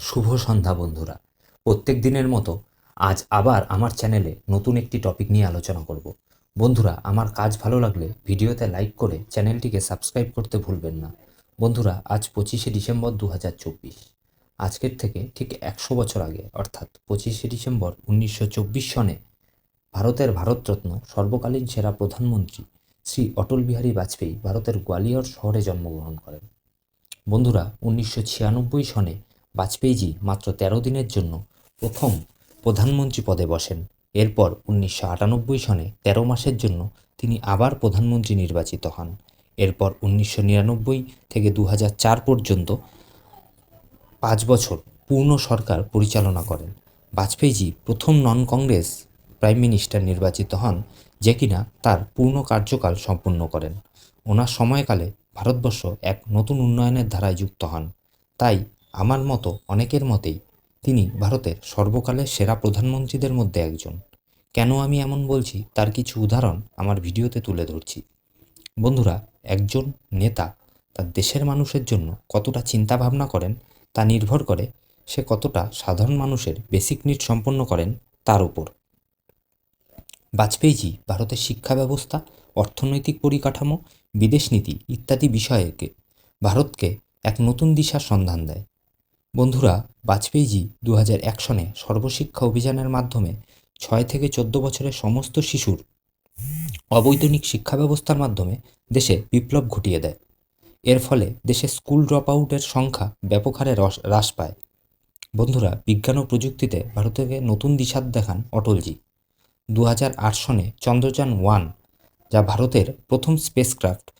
শুভ সন্ধ্যা বন্ধুরা। প্রত্যেক দিনের মতো আজ আবার আমার চ্যানেলে নতুন একটি টপিক নিয়ে আলোচনা করব। বন্ধুরা, আমার কাজ ভালো লাগলে ভিডিওতে লাইক করে চ্যানেলটিকে সাবস্ক্রাইব করতে ভুলবেন না। বন্ধুরা, আজ পঁচিশে ডিসেম্বর দু হাজার চব্বিশ। আজকের থেকে ঠিক একশো বছর আগে, অর্থাৎ পঁচিশে ডিসেম্বর উনিশশো চব্বিশ সনে ভারতের ভারতরত্ন, সর্বকালীন সেরা প্রধানমন্ত্রী শ্রী অটল বিহারী বাজপেয়ী ভারতের গোয়ালিয়র শহরে জন্মগ্রহণ করেন। বন্ধুরা, উনিশশো ছিয়ানব্বই সনে বাজপেয়ীজি মাত্র তেরো দিনের জন্য প্রথম প্রধানমন্ত্রী পদে বসেন। এরপর উনিশশো আটানব্বই সনে তেরো মাসের জন্য তিনি আবার প্রধানমন্ত্রী নির্বাচিত হন। এরপর উনিশশো নিরানব্বই থেকে দু পর্যন্ত পাঁচ বছর পূর্ণ সরকার পরিচালনা করেন। বাজপেয়ীজি প্রথম নন কংগ্রেস প্রাইম মিনিস্টার নির্বাচিত হন, যে কিনা তার পূর্ণ কার্যকাল সম্পূর্ণ করেন। ওনার সময়কালে ভারতবর্ষ এক নতুন উন্নয়নের ধারায় যুক্ত হন। তাই আমার মতো অনেকের মতেই তিনি ভারতের সর্বকালের সেরা প্রধানমন্ত্রীদের মধ্যে একজন। কেন আমি এমন বলছি তার কিছু উদাহরণ আমার ভিডিওতে তুলে ধরছি। বন্ধুরা, একজন নেতা তার দেশের মানুষের জন্য কতটা চিন্তা ভাবনা করেন তা নির্ভর করে সে কতটা সাধারণ মানুষের বেসিক নিড সম্পন্ন করেন তার উপর। বাজপেয়ীজি ভারতের শিক্ষা ব্যবস্থা, অর্থনৈতিক পরিকাঠামো, বিদেশ নীতি ইত্যাদি বিষয়কে ভারতকে এক নতুন দিশার সন্ধান দেয়। বন্ধুরা, বাজপেয়ীজি দু হাজার এক সনে সর্বশিক্ষা অভিযানের মাধ্যমে ছয় থেকে চোদ্দ বছরের সমস্ত শিশুর অবৈতনিক শিক্ষা ব্যবস্থার মাধ্যমে দেশে বিপ্লব ঘটিয়ে দেয়। এর ফলে দেশে স্কুল ড্রপ আউটের সংখ্যা ব্যাপক হারে রস- হ্রাস পায়। বন্ধুরা, বিজ্ঞান ও প্রযুক্তিতে ভারতকে নতুন দিশা দেখান অটলজি। দু হাজার আট সনে চন্দ্রযান ওয়ান, যা ভারতের প্রথম স্পেসক্রাফট,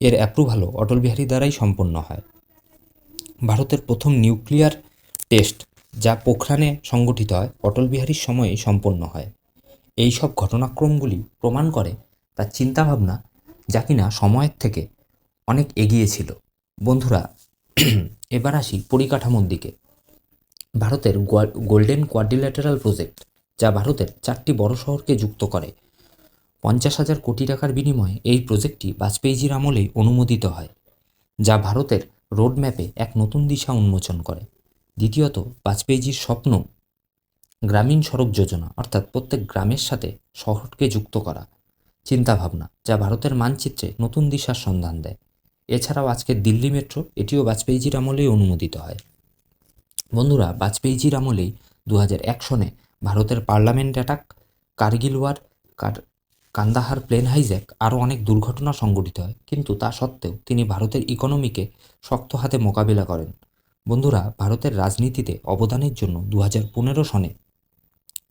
এর অ্যাপ্রুভালও অটল বিহারী দ্বারাই সম্পন্ন হয়। ভারতের প্রথম নিউক্লিয়ার টেস্ট যা পোখরানে সংগঠিত হয়, অটল বিহারীর সময়েই সম্পন্ন হয়। এই সব ঘটনাক্রমগুলি প্রমাণ করে তার চিন্তাভাবনা যা কিনা সময়ের থেকে অনেক এগিয়ে ছিল। বন্ধুরা, এবার আসি পরিকাঠামোর দিকে। ভারতের গোল্ডেন কোয়াড্রিল্যাটারাল প্রজেক্ট, যা ভারতের চারটি বড় শহরকে যুক্ত করে। পঞ্চাশ হাজার কোটি টাকার বিনিময়ে এই প্রজেক্টটি বাজপেয়ীজির আমলেই অনুমোদিত হয়, যা ভারতের রোডম্যাপে এক নতুন দিশা উন্মোচন করে। দ্বিতীয়ত, বাজপেয়ীজির স্বপ্ন গ্রামীণ সড়ক যোজনা, অর্থাৎ প্রত্যেক গ্রামের সাথে শহরকে যুক্ত করা। চিন্তাভাবনা, যা ভারতের মানচিত্রে নতুন দিশার সন্ধান দেয়। এছাড়াও আজকের দিল্লি মেট্রো, এটিও বাজপেয়ীজির আমলেই অনুমোদিত হয়। বন্ধুরা, বাজপেয়ীজির আমলেই দু হাজার এক সনে ভারতের পার্লামেন্ট অ্যাটাক, কার্গিল ওয়ার, কার কান্দাহার, প্লেন হাইজ্যাক আরও অনেক দুর্ঘটনা সংঘটিত হয়, কিন্তু তা সত্ত্বেও তিনি ভারতের ইকোনমিকে শক্ত হাতে মোকাবিলা করেন। বন্ধুরা, ভারতের রাজনীতিতে অবদানের জন্য দু হাজার পনেরো সনে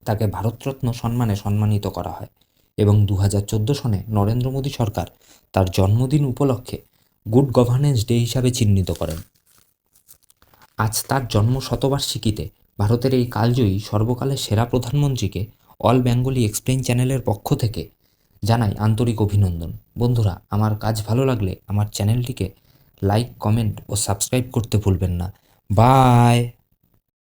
তাকে ভারতরত্ন সম্মানে সম্মানিত করা হয় এবং দু হাজার চোদ্দ সনে নরেন্দ্র মোদী সরকার তার জন্মদিন উপলক্ষে গুড গভর্নেন্স ডে হিসাবে চিহ্নিত করেন। আজ তার জন্ম শতবার্ষিকীতে ভারতের এই কালজয়ী সর্বকালের সেরা প্রধানমন্ত্রীকে অল বেঙ্গলি এক্সপ্লেইন চ্যানেলের পক্ষ থেকে জানাই আন্তরিক অভিনন্দন। বন্ধুরা, আমার কাজ ভালো লাগলে আমার চ্যানেলটিকে লাইক, কমেন্ট ও সাবস্ক্রাইব করতে ভুলবেন না। বাই!